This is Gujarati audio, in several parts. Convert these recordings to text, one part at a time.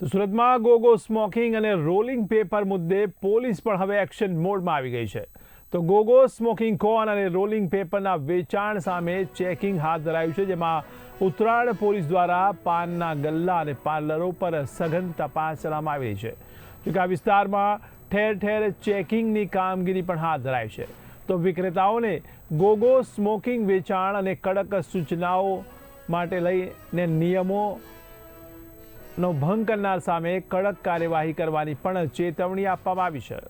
તો સુરતમાં ગોગો સ્મોકિંગ અને રોલિંગ પેપર મુદ્દે પોલીસ પણ હવે એક્શન મોડમાં આવી ગઈ છે. તો ગોગો સ્મોકિંગ કોન અને રોલિંગ પેપરના વેચાણ સામે ચેકિંગ હાથ ધરાયું છે, જેમાં ઉત્તરાયણ પોલીસ દ્વારા પાનના ગલ્લા અને પાર્લરો પર સઘન તપાસ ચલાવવામાં આવી રહી છે. જોકે આ વિસ્તારમાં ઠેર ઠેર ચેકિંગની કામગીરી પણ હાથ ધરાય છે. તો વિક્રેતાઓને ગોગો સ્મોકિંગ વેચાણ અને કડક સૂચનાઓ માટે લઈને નિયમો નો ભંગ કરનાર સામે કડક કાર્યવાહી કરવાની પણ ચેતવણી આપવામાં આવી છે.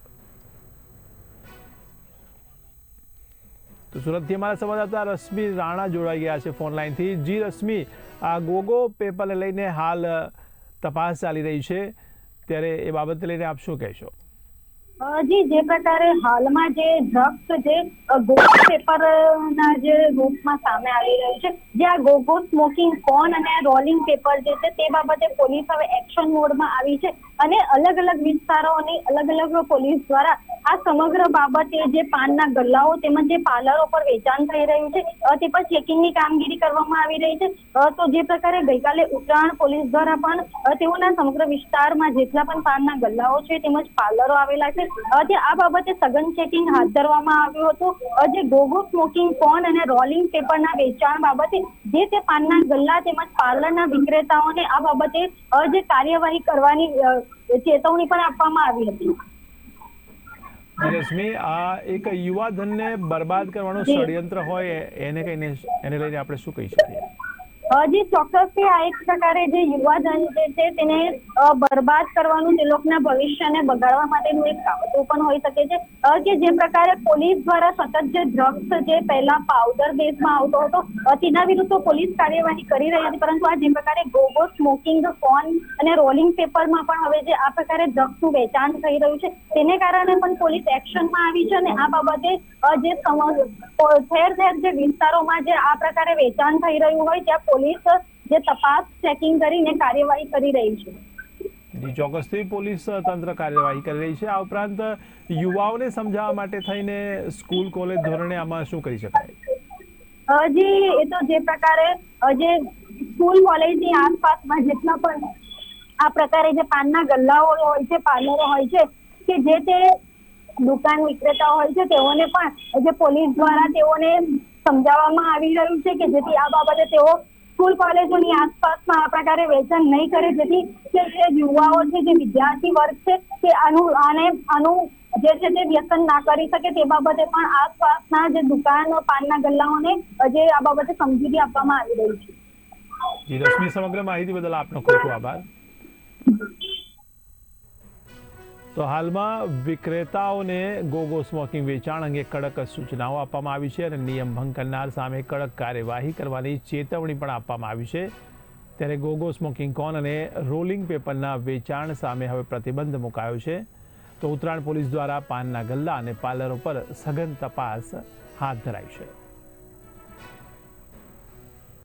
તો સુરતથી અમારા સંવાદદાતા રશ્મિ રાણા જોડાઈ ગયા છે ફોન લાઈનથી. જી રશ્મિ, આ ગોગો પેપરને લઈને હાલ તપાસ ચાલી રહી છે. ત્યારે એ બાબતે લઈને આપ શું કહેશો? જી, જે પ્રકારે હાલમાં જે ડ્રગ્સ જે ગોગો પેપર ના જે રૂપમાં સામે આવી રહ્યું છે, જે આ ગોગો સ્મોકિંગ કોન અને રોલિંગ પેપર જે છે, તે બાબતે પોલીસ હવે એક્શન મોડમાં આવી છે અને અલગ અલગ વિસ્તારોની અલગ અલગ પોલીસ દ્વારા આ સમગ્ર બાબતે જે પાનના ગલ્લાઓ તેમજ જે પાર્લરો પર વેચાણ થઈ રહ્યું છે તે પર ચેકિંગની કામગીરી કરવામાં આવી રહી છે. તો જે પ્રકારે ગઈકાલે ઉત્તરાયણ પોલીસ દ્વારા પણ તેઓના સમગ્ર વિસ્તારમાં જેટલા પણ પાનના ગલ્લાઓ છે તેમજ પાર્લરો આવેલા છે તે આ બાબતે સઘન ચેકિંગ હાથ ધરવામાં આવ્યું હતું. જે ગોગો સ્મોકિંગ કોન અને રોલિંગ પેપરના વેચાણ બાબતે જે તે પાનના ગલ્લા તેમજ પાર્લરના વિક્રેતાઓને આ બાબતે જે કાર્યવાહી કરવાની ચેતવણી પણ આપવામાં આવી હતી. રશ્મિ આ એક યુવા ધનને બરબાદ કરવાનું ષડયંત્ર હોય એને કહીને એને લઈને આપણે શું કહી શકીએ? હજી ચોક્કસથી આ એક પ્રકારે જે યુવાધન જે છે તેને બરબાદ કરવાનું તે લોકોના ભવિષ્યને બગાડવા માટેનું એક કાવતરું પણ હોઈ શકે છે. કે જે પ્રકારે પોલીસ દ્વારા સતત જે ડ્રગ્સ જે પહેલા પાવડર બેઝમાં આવતો હતો તેના વિરુદ્ધ પોલીસ કાર્યવાહી કરી રહી હતી, પરંતુ આ જે પ્રકારે ગોગો સ્મોકિંગ ફોન અને રોલિંગ પેપરમાં પણ હવે જે આ પ્રકારે ડ્રગ્સનું વેચાણ થઈ રહ્યું છે, તેને કારણે પણ પોલીસ એક્શનમાં આવી છે અને આ બાબતે જે ઠેર ઠેર જે વિસ્તારોમાં જે આ પ્રકારે વેચાણ થઈ રહ્યું હોય, ત્યાં પોલીસ જે તપાસ ચેકિંગ કરીને કાર્યવાહી કરી રહી છે. જી ચોક્કસથી પોલીસ તંત્ર કાર્યવાહી કરી રહી છે. આ ઉપરાંત યુવાઓને સમજાવવા માટે થઈને સ્કૂલ કોલેજ ધોરણે આમાં શું કરી શકાય? હજી એ તો જે પ્રકારે જે સ્કૂલ કોલેજની આસપાસમાં જેટલા પણ આ પ્રકારે જે પાનના ગલ્લાઓ હોય છે પાર્લરો હોય છે કે જે તે દુકાન વિક્રેતા હોય છે તેઓને પણ જે પોલીસ દ્વારા તેઓને સમજાવવામાં આવી રહ્યું છે કે જેથી આ બાબતે તેઓ સ્કૂલ, કોલેજોની આસપાસમાં આ પ્રકારે વેચાણ નહીં કરે, જેથી જે યુવાઓ છે, જે વિદ્યાર્થી વર્ગ છે, તે આનું, આને આનું જે છે તે વ્યસન ના કરી શકે તે બાબતે પણ આસપાસના જે દુકાનો, પાનના ગલ્લાઓને જે આ બાબતે સમજૂતી આપવામાં આવી રહી છે. રશ્મિ સમગ્ર માહિતી બદલ આપનો ખૂબ ખૂબ આભાર. તો હાલમાં વિક્રેતાઓને ગોગો સ્મોકિંગ વેચાણ અંગે કડક સૂચનાઓ આપવામાં આવી છે અને નિયમ ભંગ કરનાર સામે કડક કાર્યવાહી કરવાની ચેતવણી પણ આપવામાં આવી છે. ત્યારે ગોગો સ્મોકિંગ કોન અને રોલિંગ પેપરના વેચાણ સામે હવે પ્રતિબંધ મુકાયો છે. તો ઉત્તરાયણ પોલીસ દ્વારા પાનના ગલ્લા અને પાર્લરો પર સઘન તપાસ હાથ ધરાઈ છે.